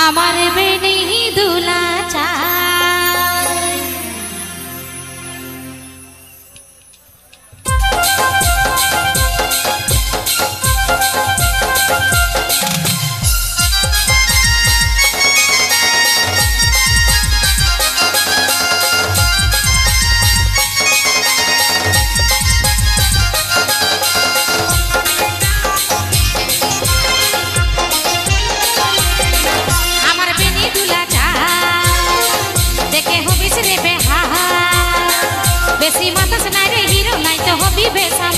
আমার বেনি দুলা বেশি মাতাস নাই রে হিরো নাই তো হবি বেশা।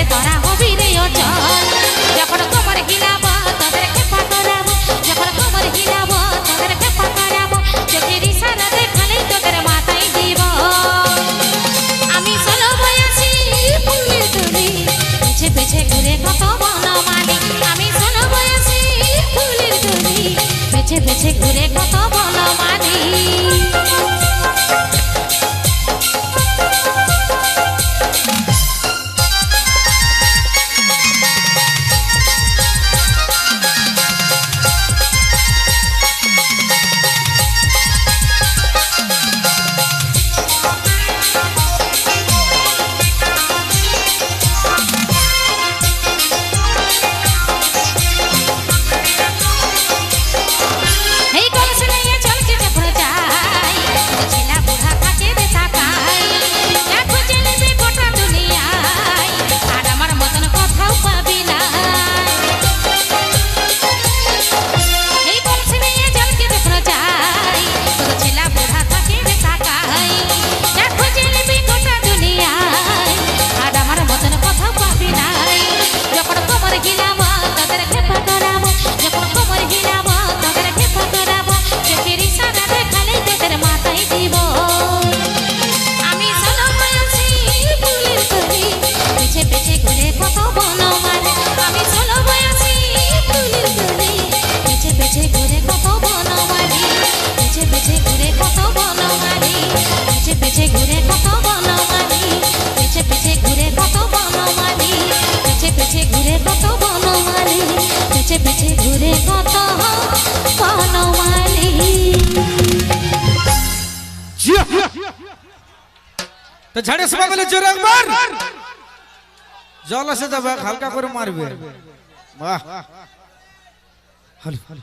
রে তোরা হবি রে অচল যখন তোমার হিলাব তোদের খেপা করাব। যখন তোমার হিলাব তোদের খেপা করাব। চোখের ইশারা দেখালে তোদের মাথায় দিব। আমি চলো বয়াসি ফুলের তুলি। পিছে পিছে ঘুরে কত মন মানে আমি চলো বয়াসি ফুলের তুলি। পিছে পিছে ঘুরে কত মন মানে তো ঝাড়ে সবাই বলে জোরে একবার। জল এসে দাদা হালকা করে মারবে। বাহ। Hello hello